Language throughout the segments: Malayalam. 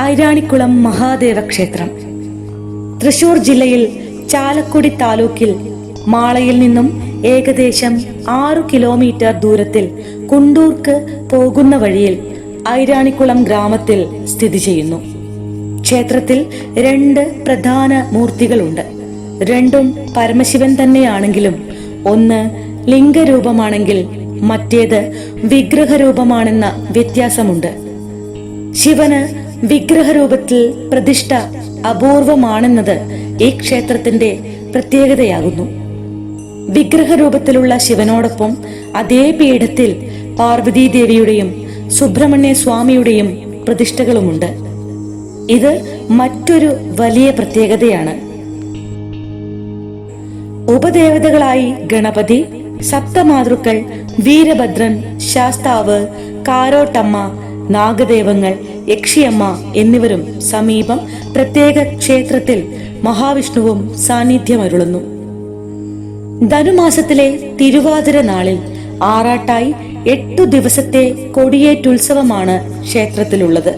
ഐരാണിക്കുളം മഹാദേവ ക്ഷേത്രം. തൃശൂർ ജില്ലയിൽ ചാലക്കുടി താലൂക്കിൽ മാളയിൽ നിന്നും ഏകദേശം ആറു കിലോമീറ്റർ ദൂരത്തിൽ കുണ്ടൂർക്ക് പോകുന്ന വഴിയിൽ ഐരാണിക്കുളം ഗ്രാമത്തിൽ സ്ഥിതി ചെയ്യുന്നു. ക്ഷേത്രത്തിൽ രണ്ട് പ്രധാന മൂർത്തികളുണ്ട്. രണ്ടും പരമശിവൻ തന്നെയാണെങ്കിലും ഒന്ന് ലിംഗരൂപമാണെങ്കിൽ മറ്റേത് വിഗ്രഹരൂപമാണെന്ന വ്യത്യാസമുണ്ട്. ശിവന് വിഗ്രഹരൂപത്തിൽ പ്രതിഷ്ഠ അപൂർവമാണെന്നത് ഈ ക്ഷേത്രത്തിന്റെ പ്രത്യേകതയാകുന്നു. വിഗ്രഹരൂപത്തിലുള്ള ശിവനോടൊപ്പം അതേ പീഠത്തിൽ പാർവതീദേവിയുടെയും സുബ്രഹ്മണ്യ സ്വാമിയുടെയും പ്രതിഷ്ഠകളുമുണ്ട്. ഇത് മറ്റൊരു വലിയ പ്രത്യേകതയാണ്. ഉപദേവതകളായി ഗണപതി സപ്തമാതൃക്കൾ വീരഭദ്രൻ ശാസ്താവ് കാരോട്ടമ്മ നാഗദേവങ്ങൾ യക്ഷിയമ്മ എന്നിവരും സമീപം പ്രത്യേക ക്ഷേത്രത്തിൽ മഹാവിഷ്ണുവും സാന്നിധ്യമരുളുന്നു. ധനുമാസത്തിലെ തിരുവാതിര നാളിൽ ആറാട്ടായി എട്ടു ദിവസത്തെ കൊടിയേറ്റുത്സവമാണ് ക്ഷേത്രത്തിലുള്ളത്.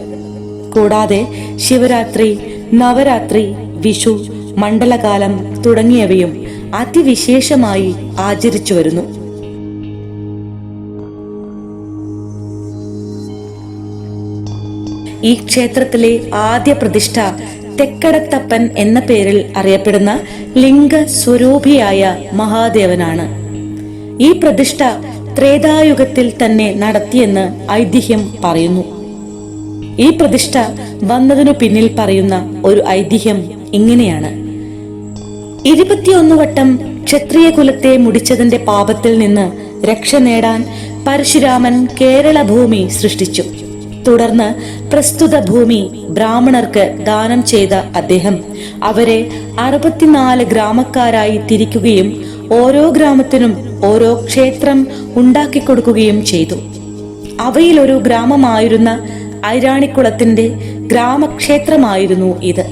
കൂടാതെ ശിവരാത്രി നവരാത്രി വിഷു മണ്ഡലകാലം തുടങ്ങിയവയും അതിവിശേഷമായി ആചരിച്ചു വരുന്നു ഈ ക്ഷേത്രത്തിലെ ആദ്യ പ്രതിഷ്ഠ തെക്കടത്തപ്പൻ എന്ന പേരിൽ അറിയപ്പെടുന്ന ലിംഗ സ്വരൂപിയായ മഹാദേവനാണ്. ഈ പ്രതിഷ്ഠ ത്രേതായുഗത്തിൽ തന്നെ നടത്തിയെന്ന് ഐതിഹ്യം പറയുന്നു. ഈ പ്രതിഷ്ഠ വന്നതിനു പിന്നിൽ പറയുന്ന ഒരു ഐതിഹ്യം ഇങ്ങനെയാണ്. ഇരുപത്തിയൊന്ന് വട്ടം ക്ഷത്രിയ കുലത്തെ മുടിച്ചതിന്റെ പാപത്തിൽ നിന്ന് രക്ഷ നേടാൻ പരശുരാമൻ കേരള ഭൂമി സൃഷ്ടിച്ചു. തുടർന്ന് പ്രസ്തുത ഭൂമി ബ്രാഹ്മണർക്ക് ദാനം ചെയ്ത അദ്ദേഹം. അവരെ അറുപത്തിനാല് ഗ്രാമക്കാരായി തിരിക്കുകയും ഓരോ ഗ്രാമത്തിനും ഓരോ ക്ഷേത്രം ഉണ്ടാക്കിക്കൊടുക്കുകയും ചെയ്തു. അവയിലൊരു ഗ്രാമമായിരുന്ന ഐരാണിക്കുളത്തിന്റെ ഗ്രാമക്ഷേത്രമായിരുന്നു ഇത്.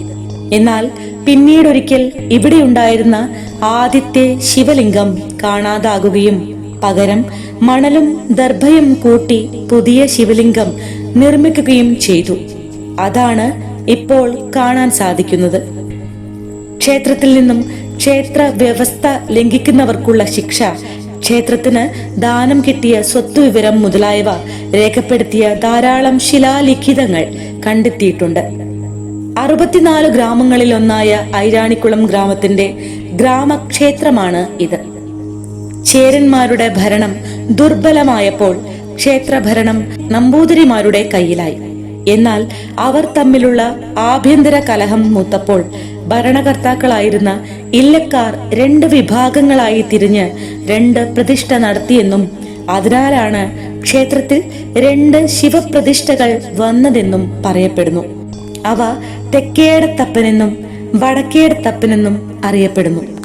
എന്നാൽ പിന്നീടൊരിക്കൽ ഇവിടെയുണ്ടായിരുന്ന ആദ്യത്തെ ശിവലിംഗം കാണാതാകുകയും പകരം മണലും ദർഭയും കൂട്ടി പുതിയ ശിവലിംഗം നിർമ്മിക്കുകയും ചെയ്തു. അതാണ് ഇപ്പോൾ കാണാൻ സാധിക്കുന്നത്. ക്ഷേത്രത്തിൽ നിന്നും ക്ഷേത്ര വ്യവസ്ഥ ലംഘിക്കുന്നവർക്കുള്ള ശിക്ഷ ക്ഷേത്രത്തിന് ദാനം കിട്ടിയ സ്വത്തുവിവരം മുതലായവ രേഖപ്പെടുത്തിയ ധാരാളം ശിലാലിഖിതങ്ങൾ കണ്ടെത്തിയിട്ടുണ്ട്. അറുപത്തിനാല് ഗ്രാമങ്ങളിൽ ഒന്നായ ഐരാണിക്കുളം ഗ്രാമത്തിന്റെ ഗ്രാമക്ഷേത്രമാണ് ഇത്. ചേരന്മാരുടെ ഭരണം ദുർബലമായപ്പോൾ ക്ഷേത്രഭരണം നമ്പൂതിരിമാരുടെ കയ്യിലായി. എന്നാൽ അവർ തമ്മിലുള്ള ആഭ്യന്തര കലഹം മൂത്തപ്പോൾ ഭരണകർത്താക്കളായിരുന്ന ഇല്ലക്കാർ രണ്ട് വിഭാഗങ്ങളായി തിരിഞ്ഞ് രണ്ട് പ്രതിഷ്ഠ നടത്തിയെന്നും അതിനാലാണ് ക്ഷേത്രത്തിൽ രണ്ട് ശിവപ്രതിഷ്ഠകൾ വന്നതെന്നും പറയപ്പെടുന്നു. അവ തെക്കേടത്തപ്പനെന്നും വടക്കേടത്തപ്പനെന്നും അറിയപ്പെടുന്നു.